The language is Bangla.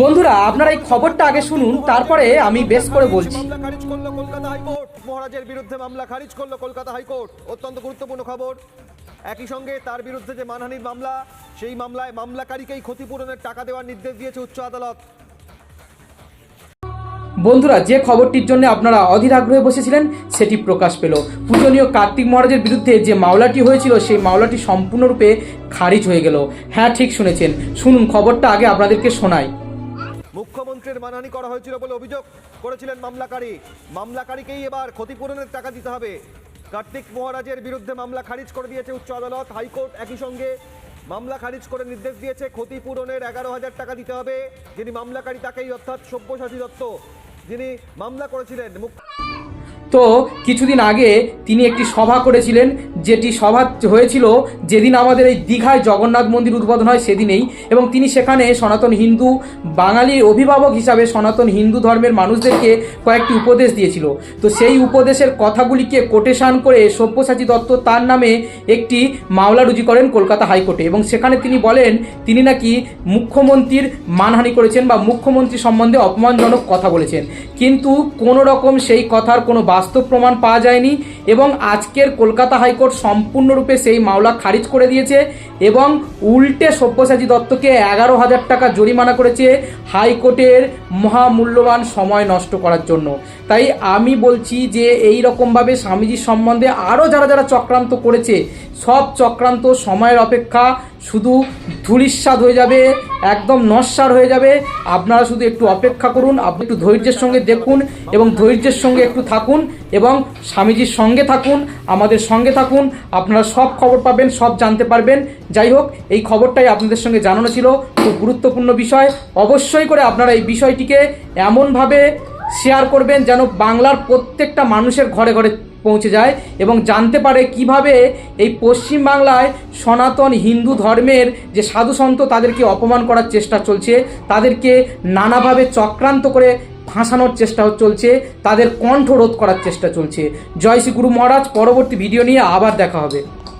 বন্ধুরা আপনারা এই খবরটা আগে শুনুন তারপরে আমি বেশ করে বলছি। মামলা খারিজ করল কলকাতা হাইকোর্ট। মহারাজের বিরুদ্ধে মামলা খারিজ করল কলকাতা হাইকোর্ট। অত্যন্ত গুরুত্বপূর্ণ খবর। একই সঙ্গে তার বিরুদ্ধে যে মানহানির মামলা সেই মামলায় মামলাকারীকেই ক্ষতিপূরণের টাকা দেওয়ার নির্দেশ দিয়েছে উচ্চ আদালত। বন্ধুরা যে খবরটির জন্য আপনারা অধীর আগ্রহে বসেছিলেন সেটি প্রকাশ পেল। পূজনীয় কার্তিক মহারাজের বিরুদ্ধে যে মামলাটি হয়েছিল সেই মামলাটি সম্পূর্ণরূপে খারিজ হয়ে গেল। হ্যাঁ ঠিক শুনেছেন। শুনুন খবরটা আগে আপনাদেরকে শোনাই। মুখ্যমন্ত্রীর মানহানি করা হয়েছিল বলে অভিযোগ করেছিলেন মামলাকারী। মামলাকারীকেই এবার ক্ষতিপূরণের টাকা দিতে হবে। কার্তিক মহারাজের বিরুদ্ধে মামলা খারিজ করে দিয়েছে উচ্চ আদালত। হাইকোর্ট একই সঙ্গে মামলা খারিজ করে নির্দেশ দিয়েছে ক্ষতিপূরণের এগারো হাজার টাকা দিতে হবে। যিনি মামলাকারী তাকেই অর্থাৎ সব্যসাচী দত্ত যিনি মামলা করেছিলেন। তো কিছুদিন আগে তিনি একটি সভা করেছিলেন যেটি সভা হয়েছিল যেদিন আমাদের এই দীঘায় জগন্নাথ মন্দির উদ্বোধন হয় সেদিনেই, এবং তিনি সেখানে সনাতন হিন্দু বাঙালির অভিভাবক হিসাবে সনাতন হিন্দু ধর্মের মানুষদেরকে কয়েকটি উপদেশ দিয়েছিল। তো সেই উপদেশের কথাগুলিকে কোটেশান করে সব্যসাচী দত্ত তার নামে একটি মামলা রুজু করেন কলকাতা হাইকোর্টে, এবং সেখানে তিনি বলেন, তিনি নাকি মুখ্যমন্ত্রীর মানহানি করেছেন বা মুখ্যমন্ত্রী সম্বন্ধে অপমানজনক কথা বলেছেন। কিন্তু কোনো রকম সেই কথার কোনো বাস্তব প্রমাণ পাওয়া যায়নি, এবং আজকের কলকাতা হাইকোর্ট সম্পূর্ণরূপে সেই মামলা খারিজ করে দিয়েছে এবং উল্টে সব্যসাচী দত্তকে এগারো হাজার টাকা জরিমানা করেছে হাইকোর্টের মহামূল্যবান সময় নষ্ট করার জন্য। তাই আমি বলছি যে এই রকমভাবে স্বামীজির সম্বন্ধে আরও যারা যারা চক্রান্ত করেছে, সব চক্রান্ত সময়ের অপেক্ষা শুধু ধূলিস্বাদ হয়ে যাবে, একদম নস্বার হয়ে যাবে। আপনারা শুধু একটু অপেক্ষা করুন, আপনি একটু ধৈর্যের সঙ্গে দেখুন এবং ধৈর্যের সঙ্গে একটু থাকুন এবং স্বামীজির সঙ্গে থাকুন, আমাদের সঙ্গে থাকুন। আপনারা সব খবর পাবেন, সব জানতে পারবেন। যাই হোক, এই খবরটাই আপনাদের সঙ্গে জানানো ছিল। খুব গুরুত্বপূর্ণ বিষয়। অবশ্যই করে আপনারা এই বিষয়টিকে এমনভাবে শেয়ার করবেন যেন বাংলার প্রত্যেকটা মানুষের ঘরে ঘরে পৌঁছে যায় এবং জানতে পারে কীভাবে এই পশ্চিম বাংলায় সনাতন হিন্দু ধর্মের যে সাধু সন্ত তাদেরকে অপমান করার চেষ্টা চলছে, তাদেরকে নানাভাবে চক্রান্ত করে ফাঁসানোর চেষ্টা চলছে, তাদের কণ্ঠ রোধ করার চেষ্টা চলছে। জয় শ্রী গুরু মহারাজ, পরবর্তী ভিডিও নিয়ে আবার দেখা হবে।